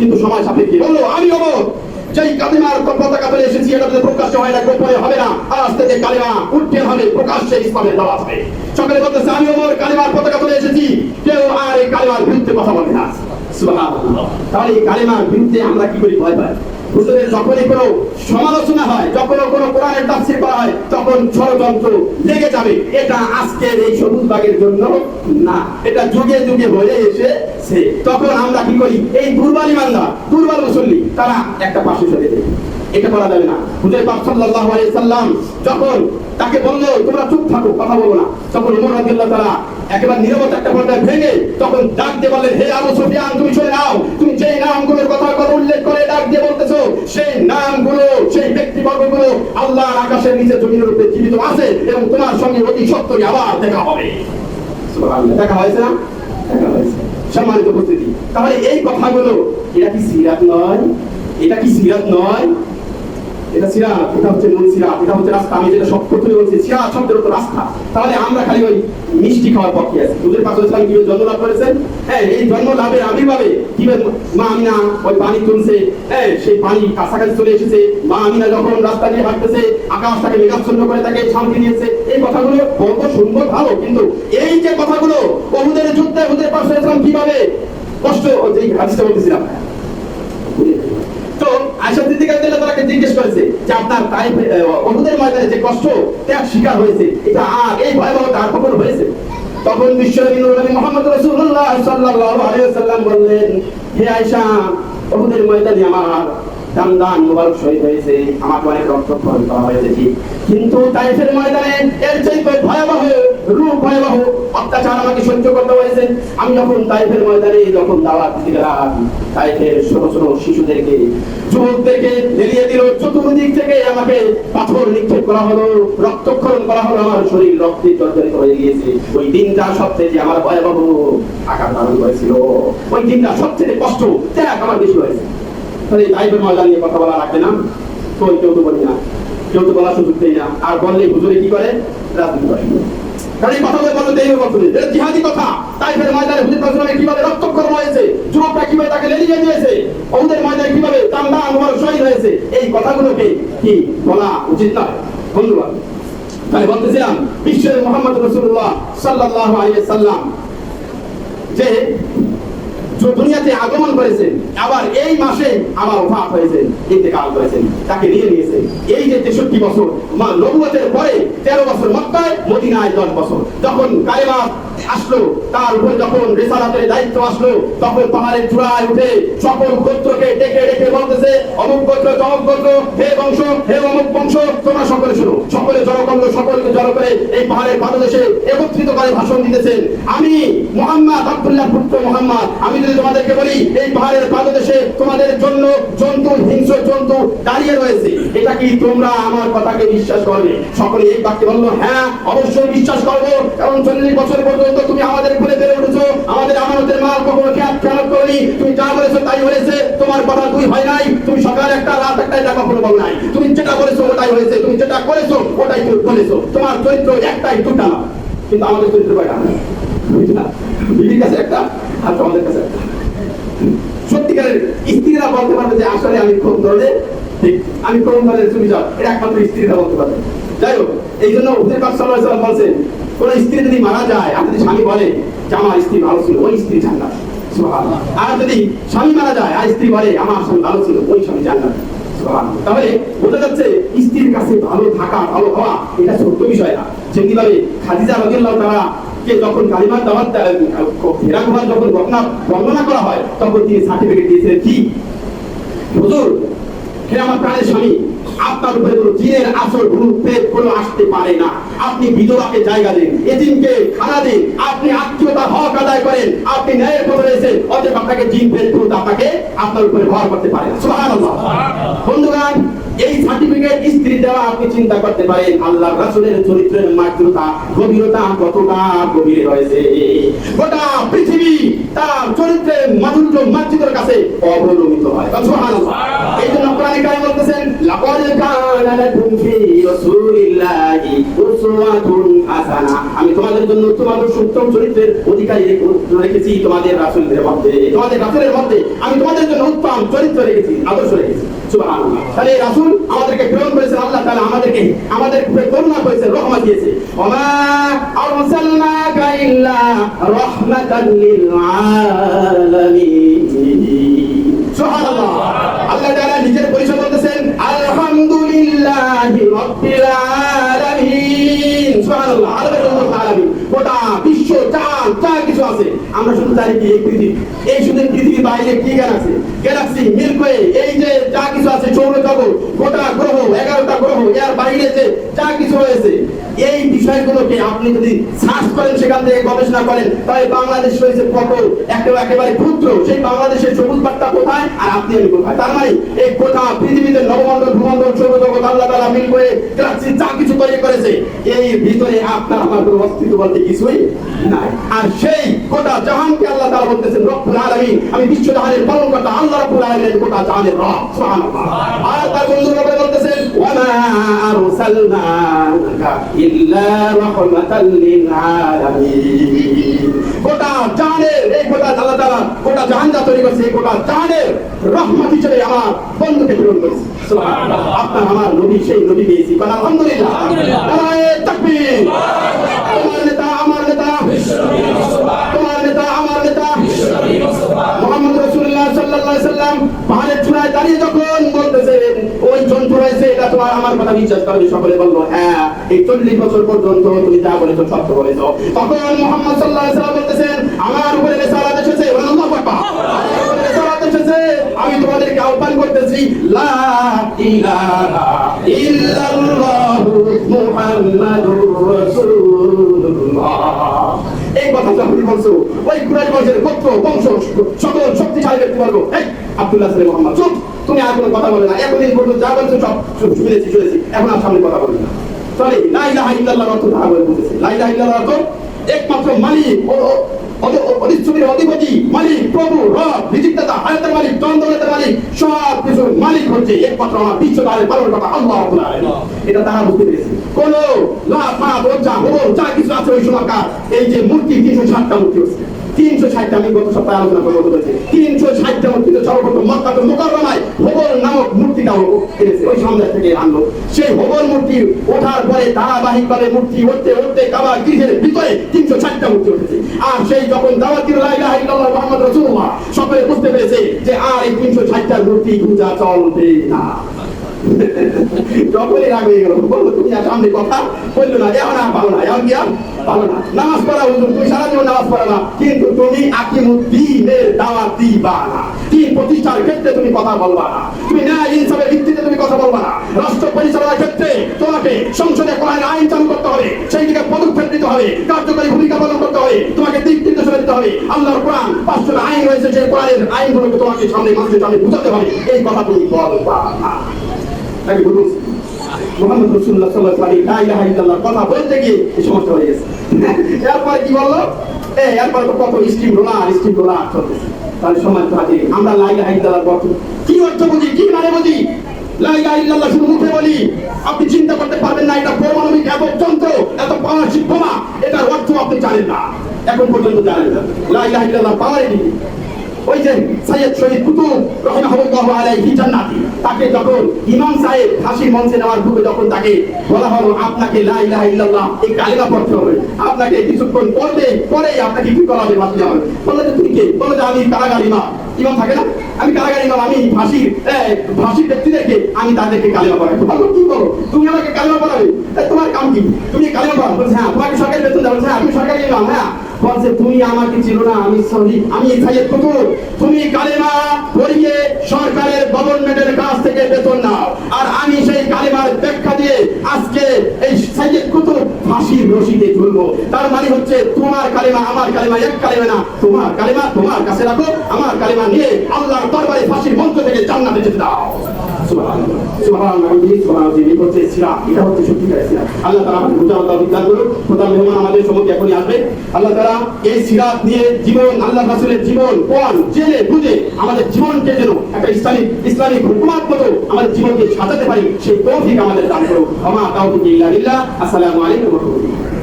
কিন্তু সময় সাপেক্ষে। বলো আমি অমর যেই কালিমার পতাকা ফেলে এসেছি, এটা যদি প্রকাশ্য হয় না গোপনে হবে না। আজ থেকে কালিমা উঠতে হবে, প্রকাশ্যে ইসলামের দাওয়াত হবে। সকালে বলতেছে, আমি অমর কালিমার পতাকা তুলে এসেছি। কেউ আর এই কালিমার বিরুদ্ধে কথা বলে না। সুবহানাল্লাহ। তাহলে এই কালিমার বিরুদ্ধে আমরা কি করি? ভয় পাই যখনই কোনো সমালোচনা হয় কোনো কোরআনের তাফসীর করা হয়, তখন ষড়যন্ত্র লেগে যাবে। এটা আজকের এই সবুজ বাগের জন্য না। এটা যুগে যুগে হয়ে তখন আমরা কি করি? এই দুর্বল মুসল্লি, তারা একটা পাশে সরে যায়। এটা করা যাবে না। হুজুর পাক সাল্লাল্লাহু আলাইহি সাল্লাম যখন তাকে বলল, তোমরা চুপ থাকো, কথা বলো না। তখন ওমর রাদিয়াল্লাহু তাআলা একেবারে নীরবতা একটা পর্যায়ে ভেঙে তখন ডাক দিয়ে বললেন হে আবু সুফিয়ান, তুমি শুনে নাও, তুমি যেই নামগুলোর কথা কথা উল্লেখ করে ডাক দিয়ে বলতেছো, সেই নামগুলো, সেই ব্যক্তিবর্গগুলো আল্লাহর আকাশের নিচে জমিনের উপরে জীবিত আছে এবং তোমার সঙ্গে অতি সত্তরই আবার দেখা হবে। দেখা হয়েছে না? দেখা হয়েছে। সম্মানিত উপস্থিতি। তাহলে এই কথাগুলো, এটা কি সিরাত নয়? এটা কি সিরাত নয়? এটা এটা হচ্ছে মূল এটা হচ্ছে রাস্তা। আমি যেটা সব প্রথমে বলছি শব্দের অর্থ রাস্তা। তাহলে আমরা খালি ওই মিষ্টি খাওয়ার পক্ষে আছি। পাশে ইসলাম কীভাবে জন্ম লাভ করেছেন হ্যাঁ এই জন্ম লাভের আবির্ভাবে মা আমিনা ওই পানি তুলছে? হ্যাঁ সেই পানি কাছাকাছি চলে এসেছে। মা আমিনা যখন রাস্তা দিয়ে হাঁটতেছে, আকাশটাকে মেঘাচ্ছন্ন করে তাকে শান্তি দিয়েছে। এই কথাগুলো বলব শুনব ভালো, কিন্তু এই যে কথাগুলো বহুদের যুদ্ধে হুদের পাশে ইসলাম কীভাবে কষ্ট যে হাদিসটা বলতেছিলাম। তো আয়সা সিদ্দিকা রাদিয়াল্লাহু তাআলাকে জিজ্ঞেস করেছে তাইফ ময়দানে যে কষ্ট, ত্যাগ শিকার হয়েছে, এটা আর এই ভয়াবহতা আর হয়েছে? তখন মুহাম্মদ বললেন, হে আয়েশা ওহুদের ময়দানে আমার দামদান মোবারক শহীদ হয়েছে, আমাকে অনেক রক্তক্ষরণ করা হয়েছে কিন্তু তাইফের ময়দানে এর চাইতে ভয়াবহ ভয়াবহ অত্যাচার আমাকে সহ্য করতে হয়েছে। আমি যখন তাইফের ময়দানে যখন দাওয়াত তাইফের ছোট ছোট শিশুদেরকে, যুবকদেরকে দিল। চতুর্দিক থেকে আমাকে পাথর নিক্ষেপ করা হলো, রক্তক্ষরণ করা হলো, আমার শরীর রক্তে জর্জরিত হয়ে গিয়েছে। ওই দিনটা সবচেয়ে যে আমার ভয়াবহ আকার ধারণ করেছিল। ওই দিনটা সবচেয়ে কষ্ট, ত্যাগ আমার বেশি হয়েছে। তাহলে তাইফের ময়দান নিয়ে কথা বলা লাগবে না। তো কেউ তো বলি না, কেউ তো বলার সুযোগ দেয় না। আর বললে হুজুরে কি করে? রাজনীতি করে। কারণ এই কথাগুলো বলতে বছরে এটা জিহাদি কথা। তাইফের ময়দানে হুজুর পাকসালামে কীভাবে রক্তক্ষরণ হয়েছে, যুবকরা কীভাবে তাকে লেলিয়ে দিয়েছে ওদের ময়দানে কীভাবে তান্দা আমার শহীদ হয়েছে, এই কথাগুলোকে কি বলা উচিত নয়? ধন্যবাদ তাই বলতেছিলাম, বিশ্বের মোহাম্মদ রসুল্লাহ সাল্লাহ আলিয়া সাল্লাম যে দুনিয়াতে আগমন করেছেন আবার এই মাসে আমার ওফাত হয়েছে, ইন্তেকাল করেছেন তাকে নিয়ে নিয়েছে। এই যে তেষট্টি বছর, মা নবুয়তের পরে তেরো বছর মক্কায়, মদিনায় দশ বছর। যখন কালেমা আসলো, তার উপর যখন রেসালাতের দায়িত্ব আসলো, তখন পাহাড়ের চূড়ায় উঠে সকল গোত্রকে ডেকে ডেকে বলতেছে, অমুক গোত্র, তমুক গোত্র, হে বংশ, হে অমুক বংশ, তোমরা সকলে শুনো। সকলে জড়কন্দ সকলকে জড়ো করে এই পাহাড়ের পাদদেশে একত্রিত করে ভাষণ দিতেছেন। আমি মোহাম্মদ আব্দুল্লাহ পুত্র মোহাম্মদ, আমি যদি তোমাদেরকে বলি, এই পাহাড়ের পাদদেশে তোমাদের জন্য জন্তু, হিংস্র জন্তু দাঁড়িয়ে রয়েছে। এটা কি তোমরা আমার কথাকে বিশ্বাস করবে? সকলে এই বাক্যে বলল হ্যাঁ অবশ্যই বিশ্বাস করব। কারণ চল্লিশ বছর পর্যন্ত তুমি আমাদের কোলে বেড়ে উঠেছো। আমাদের আমানতের মাল কখনো খেয়াল খেয়াল করনি। তুমি যা বলেছ তাই হয়েছে। তোমার কথা দুই হয় নাই। তুমি সকাল একটা, রাত একটা, এটা কখনো বল নাই। তুমি যেটা বলেছ ওটাই হয়েছে। তুমি যেটা করেছ ওটাই তুমি বলেছ। তোমার চরিত্র একটাই দুটা। কিন্তু আমাদের চরিত্র কয়টা? দুইটা। বিবির কাছে একটা আর তোমাদের কাছে স্ত্রীরা বলতে পারবে যে আসলে আমি কোন ধরনের ঠিক, আমি কোন ধরনের সুবিধা এটা একমাত্র স্ত্রীরা বলতে পারবে। যাই হোক এই জন্য হুজুর পাক সাল্লাল্লাহু বলছেন কোন স্ত্রী যদি মারা যায় আর যদি স্বামী বলে যে আমার স্ত্রী ভালো ছিল ওই স্ত্রী জান্নাত। আর যদি স্বামী মারা যায় আর স্ত্রী বলে আমার স্বামী ভালো ছিল ওই স্বামী জান্নাত। তাহলে বোঝা যাচ্ছে স্ত্রীর কাছে ভালো থাকা ভালো হওয়া এটা ছোট্ট বিষয় না। যেমনি ভাবে খাদিজা রাদিয়াল্লাহু তাআলা কে যখন কালিমার দাওয়াত ফেরা যখন ঘটনা বর্ণনা করা হয় তখন তিনি সার্টিফিকেট দিয়েছিলেন কি? হুজুর হে আমার আপনার উপরে কোনো আসতে পারে না। আপনি বিধবাকে জায়গা দেন এদিনকে খানা দিন, আপনি আত্মীয়তা হক আদায় করেন, আপনি ন্যায়ের পথে রয়েছেন, অতএব জিন ভূত আপনাকে আপনার উপরে ভর করতে পারে না। বন্ধুগণ এই সার্টিফিকেট স্ত্রী দেওয়া আপনি চিন্তা করতে পারেন আল্লাহ রাসুলের চরিত্রের মাত্রতা গভীরতা কতটা গভীরে রয়েছে। গোটা পৃথিবী তার চরিত্রের মাধুর্য মাতৃত্বের কাছে অবলম্বিত হয়। এই জন্য প্রাণিকায় বলতেছেন লাকাদ কানা লাকুম ফি রাসূলিল্লাহি উসওয়াতুন হাসানা আমি তোমাদের জন্য তোমাদের উত্তম চরিত্রের অধিকারী রেখে- রেখেছি তোমাদের রাসূলদের মধ্যে। তোমাদের রাসূলের মধ্যে আমি তোমাদের জন্য উত্তম চরিত্র রেখেছি, আদর্শ রেখেছি। আমাদেরকে প্রেরণ করেছেন, আল্লাহ তাআলা আমাদেরকে আমাদের করুণা করেছে রহমত দিয়েছে। আমরা শুধু জানি কি এই পৃথিবী। এই শুধু পৃথিবীর বাইরে কি জ্ঞান আছে গ্যালাক্সি মিল্কওয়ে এই যে যা কিছু আছে সৌরজগৎ, গোটা গ্রহ, এগারোটা গ্রহ, এর বাইরে যে কিছু রয়েছে। এই বিষয়গুলোকে আপনি যদি সার্চ করেন, সেখান থেকে গবেষণা করেন, তাহলে বাংলাদেশ রয়েছে কত? একেবারে একেবারে ক্ষুদ্র। সেই বাংলাদেশের সবুজ বার্তা কোথায়? আর আপনি আমি কোথায়? তার মানে এই গোটা পৃথিবীতে নবমণ্ডল, ভূমণ্ডল, সৌরজগৎ, আল্লাহ তাআলা মিল করে গ্যালাক্সি যা কিছু তৈরি করেছে, এই ভিতরে আপনার আমার কোনো অস্তিত্ব বলতে কিছুই নাই। আর সেই কোটা জাহানকে আল্লাহ তাআলা বলতেছেন, রব্বুল আলামিন। আমি বিশ্ব জাহানের পালন করতে আল্লাহ রব্বুল আলামিন গোটা জাহানের রব আর তার বন্ধু রবে বলতেছেন, ওয়া মা আরসালনাকা ইল্লা রাহমাতাল লিল আলামিন গোটা জাহানের এই গোটা আল্লাহ তাআলা গোটা জাহান তৈরি করছে এই গোটা জাহানের রহমত হিসেবে আমার বন্ধুকে করেছে। আপনার আমার নবী সেই নবী পেয়েছি আলহামদুলিল্লাহ। নারায়ে তাকবীর। নেতা আমার নেতা। তোমার নেতা আমার নেতা। মোহাম্মদ রাসূলুল্লাহ সাল্লাল্লাহু আলাইহি সাল্লাম পাহাড়ের চূড়ায় দাঁড়িয়ে যখন বলতেছেন ওই জন্তু রয়েছে এটা তোমার আমার কথা বিশ্বাস করবে সকলে হ্যাঁ এই চল্লিশ বছর পর্যন্ত তুমি যা বলেছ সত্য বলেছ। তখন মোহাম্মদ সাল্লাহ সাল্লাম বলতেছেন, আমার উপরে রেসালাত এসেছে আমি তোমাদেরকে আহ্বান করতেছি, লা ইলাহা ইল্লাল্লাহু যখন বলছো, ওই কুরাইশ বংশের গোত্র, বংশ, সকল শক্তিশালী ব্যক্তিবর্গ এই আব্দুল্লাহ সালে মোহাম্মদ, চুপ, তুমি আর কোনো কথা বলে না এতদিন পর্যন্ত যা বলছো সব শুনেছি শুনেছি, এখন আর সামনে কথা বলবে না। চলে লা ইলাহা ইল্লাল্লাহ অর্থ তাহা বলে বলতেছে। লা ইলাহা ইল্লাল্লাহ অর্থ একমাত্র মালিক, ও, ও- অধ- ও- অধিষ্ঠিতের অধিপতি, মালিক, প্রভু, রব রিজিকদাতা হায়াতের মালিক চন্দ্রের মালিক, সব কিছুর মালিক হচ্ছে একমাত্র আমার বিশ্ব তাহলে পালন কথা আল্লাহ এটা তারা বুঝতে পেরেছে। কোন লাভ মাপ ওজা হোম যা কিছু আছে ওই সময়কার এই যে মূর্তি ষাটটা মূর্তি হচ্ছে তিনশো ষাটটা আমি গত সপ্তাহে আলোচনা করব বলেছি তিনশো ষাটটা মূর্তি তো সর্বপ্রথম মক্কা তো মোকাররমায় হোবল নামক মূর্তিটাও এনেছে। ওই সামনে থেকে আনলো। সেই হোবল মূর্তি ওঠার পরে ধারাবাহিক ভাবে মূর্তি উঠতে উঠতে কাবা গৃহের ভিতরে তিনশো ষাটটা মূর্তি উঠেছে। আর সেই যখন দাওয়াত দিল লা ইলাহা ইল্লাল্লাহ মুহাম্মদ রাসূলুল্লাহ সকলে বুঝতে পেরেছে যে আর এই তিনশো ষাটটা মূর্তি পূজা চলবে না। যখনই রাগ হয়ে গেল বলল তুমি আর সামনে কথা বলল না এখন আর ভালো না এখন কি আর ভালো না। নামাজ পড়া হুজুর, তুমি সারা জীবন নামাজ পড়া না, কিন্তু তুমি আকিমুদ্দিনের দাওয়াত দিবা না। তিন প্রতিষ্ঠার ক্ষেত্রে তুমি কথা বলবা না। তুমি ন্যায় ইনসাফের ভিত্তিতে তুমি কথা বলবা না। রাষ্ট্র পরিচালনার ক্ষেত্রে তোমাকে সংসদে কোরআন আইন চালু করতে হবে সেই দিকে পদক্ষেপ নিতে হবে, কার্যকরী ভূমিকা পালন করতে হবে, তোমাকে দিক নির্দেশনা দিতে হবে। আল্লাহর কোরআন পাঁচশো আইন রয়েছে, সেই কোরআনের আইনগুলোকে তোমাকে সামনে মানুষের সামনে বুঝাতে হবে। এই কথা তুমি বলবা না। তাকে বলুন। মোহাম্মদ রসুল্লাহ সাল্লাহ আলী লা ইলাহা ইল্লাল্লাহ কথা বলতে গিয়ে এই সমস্যা হয়ে গেছে। এরপরে কি বলল? এ, এরপরে তো কত স্টিম রোলার স্টিম রোলার চলতেছে। তাহলে সময় তো আমরা লা ইলাহা ইল্লাল্লাহ অর্থ কি অর্থ বুঝি, কি মানে বুঝি? লা ইলাহা ইল্লাল্লাহ শুধু মুখে বলি। আপনি চিন্তা করতে পারবেন না, এটা পারমাণবিক এত যন্ত্র, এত পারমাণবিক বোমা, এটার অর্থ আপনি জানেন না। এখন পর্যন্ত জানেন না। লা ইলাহা ইল্লাল্লাহ পাওয়ারে কি ওই যে সৈয়দ শহীদ কুতুব রহিমাহুল্লাহ আলাইহি জান্নাতি, তাকে যখন ইমাম সাহেব ফাঁসি মঞ্চে নেওয়ার পূর্বে যখন তাকে বলা হলো, আপনাকে লা ইলাহা ইল্লাল্লাহ, এই কালিমা পড়তে হবে। আপনাকে কিছুক্ষণ পড়তে, পরেই আপনাকে কি করা হবে? বাঁচতে হবে। বলল তুমি কে? বলল আমি কারাগার ইমাম ইমাম থাকে না? আমি কারাগার ইমাম, আমি ফাঁসির ফাঁসির ব্যক্তিদেরকে আমি তাদেরকে কালিমা পড়াই। বলল কি বলো, তুমি আমাকে কালিমা পড়াবে? তোমার কাম কি? তুমি কালিমা পড়াও। বলছে হ্যাঁ তোমাকে সরকারি বেতন দেওয়া হ্যাঁ আমি সরকারি ইমাম হ্যাঁ। বলছে, তুমি আমাকে চিনো না, আমি সহি, আমি সাইয়েদ কুতুব তুমি কালেমা পড়িয়ে সরকারের গভর্নমেন্টের কাছ থেকে বেতন নাও। আর আমি সেই কালেমার ব্যাখ্যা দিয়ে আজকে এই সাইয়েদ কুতুব ফাঁসির রশিদে ঝুলবো তার মানে হচ্ছে, তোমার কালেমা আমার কালেমা, এক কালেমা না। তোমার কালেমা তোমার কাছে রাখো, আমার কালেমা নিয়ে আল্লাহর দরবারে ফাঁসির মঞ্চ থেকে জান্নাতে যেতে দাও। আমাদের জীবনকে সাজাতে পারি, সেই তৌফিক আমাদের দান করো আমা ওয়া রাহমাতুল্লাহ